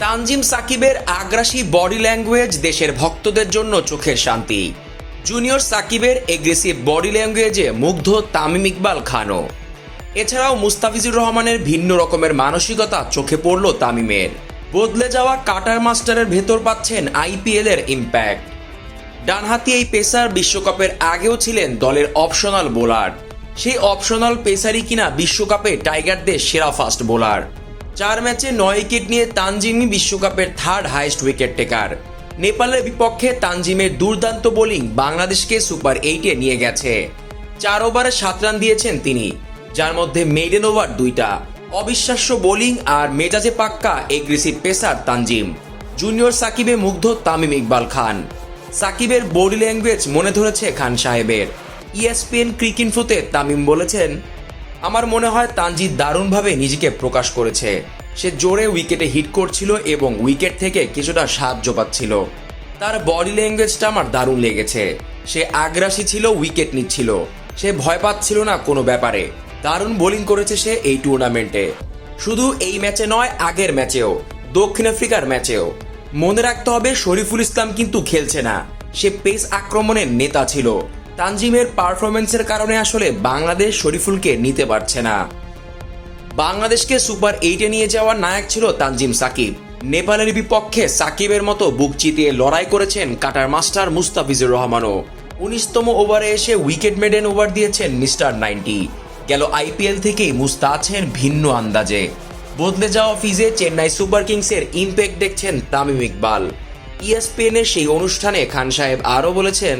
তানজিম সাকিবের আগ্রাসী body language দেশের ভক্তদের জন্য চোখের শান্তি। জুনিয়র সাকিবের এগ্রেসিভ বডি ল্যাঙ্গুয়েজে মুগ্ধ তামিম ইকবাল খানও। এছাড়াও মুস্তাফিজুর রহমানের ভিন্ন রকমের মানসিকতা চোখে পড়ল তামিমের। বদলে যাওয়া কাটার মাস্টারের ভেতর পাচ্ছেন আইপিএল এর ইম্প্যাক্ট ডানহাতি এই পেসার বিশ্বকাপের আগেও ছিলেন দলের অপশনাল বোলার সেই অপশনাল পেসারই কিনা বিশ্বকাপে টাইগারদের সেরা ফাস্ট বোলার চার ম্যাচে নয় উইকেট নিয়ে তানজিমই বিশ্বকাপের থার্ড হাইস্ট উইকেট টেকার নেপালের বিপক্ষে তানজিমের দুর্দান্ত বোলিং বাংলাদেশকে সুপার এইটে নিয়ে গেছে। চার ওভারে সাত রান দিয়েছেন তিনি, যার মধ্যে মেডেন ওভার দুইটা। অবিশ্বাস্য বোলিং আর মেজাজে পাক্কা এগ্রেসিভ পেসার তানজিম। জুনিয়র সাকিবে মুগ্ধ তামিম ইকবাল খান। সাকিবের বডি ল্যাঙ্গুয়েজ মনে ধরেছে খান সাহেবের। ইএসপিএন ক্রিক ইনফোতে তামিম বলেছেন আমার মনে হয় তানজিদ দারুণভাবে নিজেকে প্রকাশ করেছে। সে জোরে উইকেটে হিট করছিল এবং উইকেট থেকে কিছুটা সাহায্য পাচ্ছিল। তার বডি ল্যাঙ্গুয়েজটা আমার দারুণ লেগেছে। সে আগ্রাসী ছিল, উইকেট নিচ্ছিল। সে ভয় পাচ্ছিল না কোনো ব্যাপারে। দারুণ বোলিং করেছে সে এই টুর্নামেন্টে। শুধু এই ম্যাচে নয়, আগের ম্যাচেও, দক্ষিণ আফ্রিকার ম্যাচেও। মনে রাখতে হবে শরীফুল ইসলাম কিন্তু খেলছে না। সে পেস আক্রমণের নেতা ছিল। তানজিমের পারফরমেন্সের কারণে আসলে বাংলাদেশ শরীফুলকে নিতে পারছে না। বাংলাদেশকে সুপার এইটে নিয়ে যাওয়ার নায়ক ছিল তানজিম সাকিব। নেপালের বিপক্ষে সাকিবের মতো বুক চিতিয়ে লড়াই করেছেন কাটার মাস্টার মুস্তাফিজুর রহমানও। উনিশতম ওভারে এসে উইকেট মেডেন ওভার দিয়েছেন মিস্টার নাইনটি। গেল আইপিএল থেকেই মুস্তা আছেন ভিন্ন আন্দাজে। বদলে যাওয়া ফিজে চেন্নাই সুপার কিংসের ইম্প্যাক্ট দেখছেন তামিম ইকবাল। ইএসপিএনের সেই অনুষ্ঠানে খান সাহেব আরও বলেছেন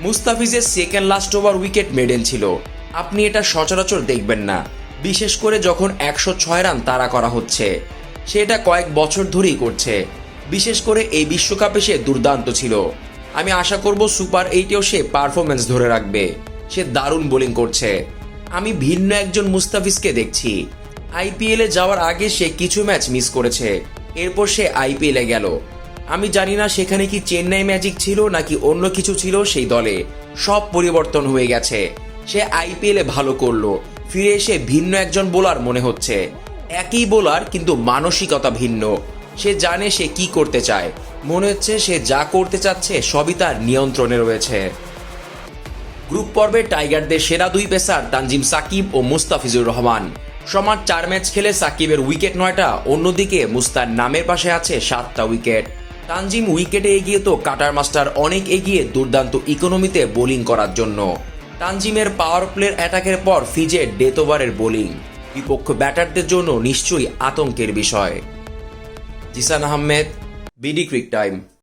মুস্তাফিজের second last over wicket maiden ছিল। আপনি এটা সচরাচর দেখবেন না। বিশেষ করে যখন একশো ছয় রান তাড়া করা হচ্ছে। সে এটা কয়েক বছর ধরেই করছে। বিশেষ করে এই বিশ্বকাপে সে দুর্দান্ত ছিল। আমি আশা করব সুপার এইটেও সে পারফরমেন্স ধরে রাখবে। সে দারুণ বোলিং করছে। আমি ভিন্ন একজন মুস্তাফিজকে দেখছি। আইপিএলে যাওয়ার আগে সে কিছু ম্যাচ মিস করেছে। এরপর সে আইপিএলে গেল। আমি জানি না সেখানে কি চেন্নাই ম্যাজিক ছিল নাকি অন্য কিছু ছিল সেই দলে। সব পরিবর্তন হয়ে গেছে। সে আইপিএলে ভালো করল। ফিরে এসে ভিন্ন একজন বোলার মনে হচ্ছে। একই বোলার, কিন্তু মানসিকতা ভিন্ন। সে জানে সে কি করতে চায়। মনে হচ্ছে সে যা করতে চাচ্ছে সবই তার নিয়ন্ত্রণে রয়েছে। গ্রুপ পর্বে টাইগারদের সেরা দুই পেসার তানজিম সাকিব ও মুস্তাফিজুর রহমান। সমান চার ম্যাচ খেলে সাকিবের উইকেট নয়টা, অন্যদিকে মুস্তার নামের পাশে আছে সাতটা উইকেট। তানজিম উইকেটে এগিয়ে তো কাটার মাস্টার অনেক এগিয়ে দুর্দান্ত ইকোনমিতে বোলিং করার জন্য। তানজিমের পাওয়ার প্লের অ্যাটাকের পর ফিজে ডেথ ওভারের বোলিং। বিপক্ষ ব্যাটারদের জন্য নিশ্চয়ই আতঙ্কের বিষয়। Zishan Ahmed, BD crictime.